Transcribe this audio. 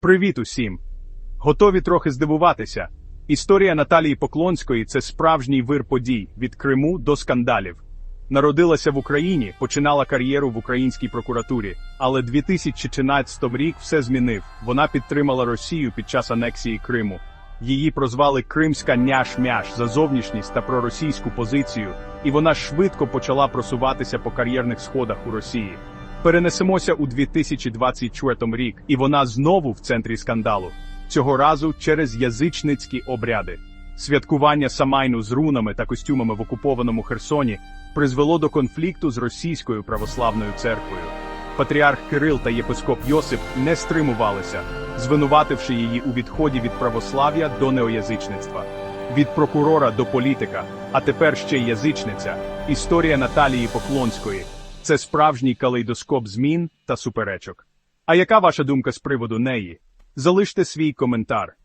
Привіт усім! Готові трохи здивуватися. Історія Наталії Поклонської це справжній вир подій від Криму до скандалів. Народилася в Україні, починала кар'єру в українській прокуратурі, але 2014 рік все змінив. Вона підтримала Росію під час анексії Криму. Її прозвали Кримська няш-мяш за зовнішність та проросійську позицію, і вона швидко почала просуватися по кар'єрних сходах у Росії. Перенесемося у 2024 рік, і вона знову в центрі скандалу. Цього разу через язичницькі обряди. Святкування Самайну з рунами та костюмами в окупованому Херсоні призвело до конфлікту з російською православною церквою. Патріарх Кирил та єпископ Йосип не стримувалися, звинувативши її у відході від православ'я до неоязичництва, від прокурора до політика, а тепер ще й язичниця. Історія Наталії Поклонської це справжній калейдоскоп змін та суперечок. А яка ваша думка з приводу неї? Залиште свій коментар.